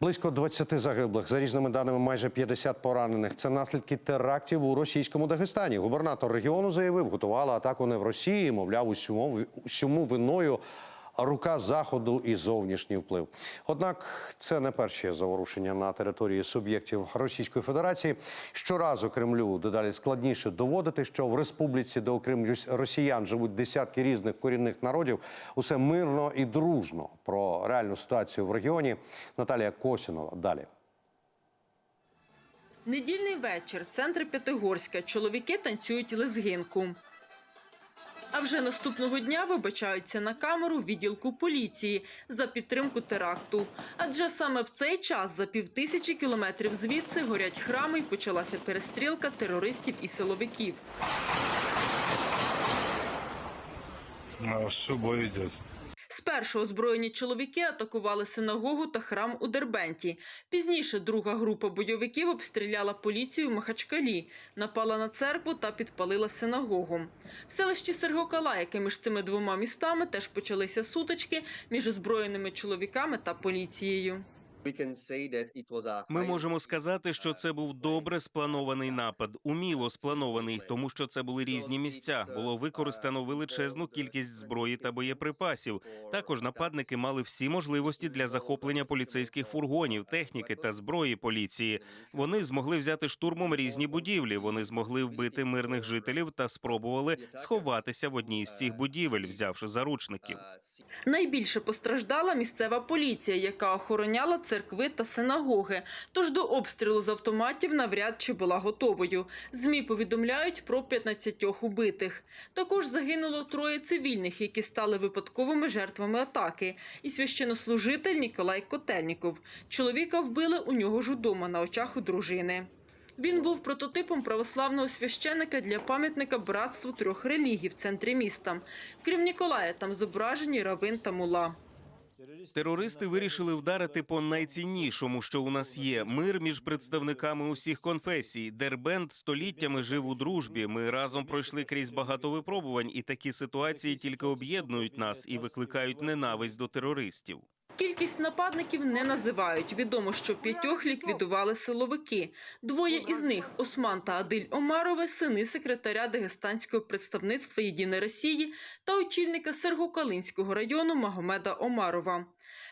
Близько 20 загиблих, за різними даними, майже 50 поранених. Це наслідки терактів у російському Дагестані. Губернатор регіону заявив, готувала атаку не в Росії. Мовляв, усьому, усьому виною рука заходу і зовнішній вплив. Однак це не перші заворушення на території суб'єктів Російської Федерації. Щоразу Кремлю дедалі складніше доводити, що в республіці, де окрім росіян живуть десятки різних корінних народів, усе мирно і дружно. Про реальну ситуацію в регіоні Наталія Косінова далі. Недільний вечір, центр П'ятигорська. Чоловіки танцюють лезгинку. А вже наступного дня вибачаються на камеру відділку поліції за підтримку теракту. Адже саме в цей час за півтисячі кілометрів звідси горять храми і почалася перестрілка терористів і силовиків. А, що бой идет. Спершу озброєні чоловіки атакували синагогу та храм у Дербенті. Пізніше друга група бойовиків обстріляла поліцію в Махачкалі, напала на церкву та підпалила синагогу. В селищі Сергокала, яке між цими двома містами, теж почалися сутички між озброєними чоловіками та поліцією. Ми можемо сказати, що це був добре спланований напад, уміло спланований, тому що це були різні місця. Було використано величезну кількість зброї та боєприпасів. Також нападники мали всі можливості для захоплення поліцейських фургонів, техніки та зброї поліції. Вони змогли взяти штурмом різні будівлі. Вони змогли вбити мирних жителів та спробували сховатися в одній з цих будівель, взявши заручників. Найбільше постраждала місцева поліція, яка охороняла церкви та синагоги. Тож до обстрілу з автоматів навряд чи була готовою. ЗМІ повідомляють про 15 убитих. Також загинуло троє цивільних, які стали випадковими жертвами атаки. І священнослужитель Ніколай Котельніков. Чоловіка вбили у нього ж удома на очах у дружини. Він був прототипом православного священика для пам'ятника братству трьох релігій в центрі міста. Крім Ніколая, там зображені равин та мула. Терористи вирішили вдарити по найціннішому, що у нас є мир між представниками усіх конфесій. Дербент століттями жив у дружбі. Ми разом пройшли крізь багато випробувань, і такі ситуації тільки об'єднують нас і викликають ненависть до терористів. Кількість нападників не називають. Відомо, що п'ятьох ліквідували силовики. Двоє із них Осман та Адиль Омарове, сини секретаря Дагестанського представництва Єдиної Росії та очільника Сергокалинського району Магомеда Омарова.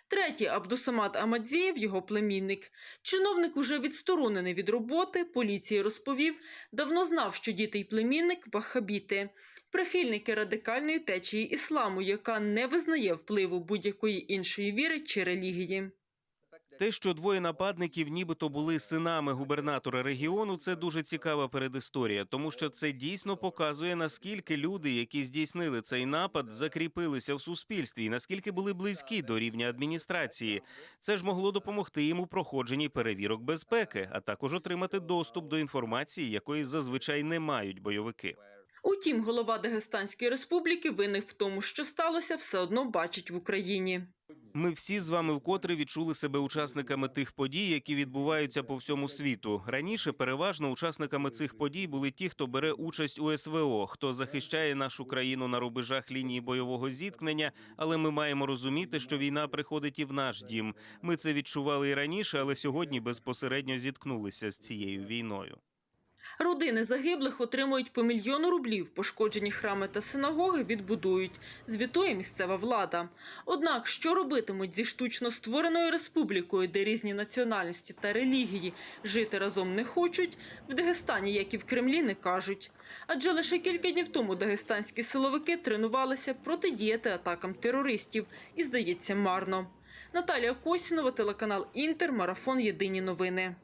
Третій Абдусамат Амадзієв, його племінник. Чиновник уже відсторонений від роботи. Поліції розповів, давно знав, що діти й племінник ваххабіти. Прихильники радикальної течії ісламу, яка не визнає впливу будь-якої іншої віри чи релігії. Те, що двоє нападників нібито були синами губернатора регіону, це дуже цікава передісторія, тому що це дійсно показує наскільки люди, які здійснили цей напад, закріпилися в суспільстві, і наскільки були близькі до рівня адміністрації. Це ж могло допомогти їм у проходженні перевірок безпеки, а також отримати доступ до інформації, якої зазвичай не мають бойовики. Утім, голова Дагестанської республіки винних в тому, що сталося, все одно бачить в Україні. Ми всі з вами вкотре відчули себе учасниками тих подій, які відбуваються по всьому світу. Раніше переважно учасниками цих подій були ті, хто бере участь у СВО, хто захищає нашу країну на рубежах лінії бойового зіткнення. Але ми маємо розуміти, що війна приходить і в наш дім. Ми це відчували і раніше, але сьогодні безпосередньо зіткнулися з цією війною. Родини загиблих отримують по мільйону рублів. Пошкоджені храми та синагоги відбудують. Звітує місцева влада. Однак, що робитимуть зі штучно створеною республікою, де різні національності та релігії жити разом не хочуть, в Дагестані, як і в Кремлі, не кажуть. Адже лише кілька днів тому дагестанські силовики тренувалися протидіяти атакам терористів. І, здається, марно. Наталія Косінова, телеканал Інтер, марафон Єдині новини.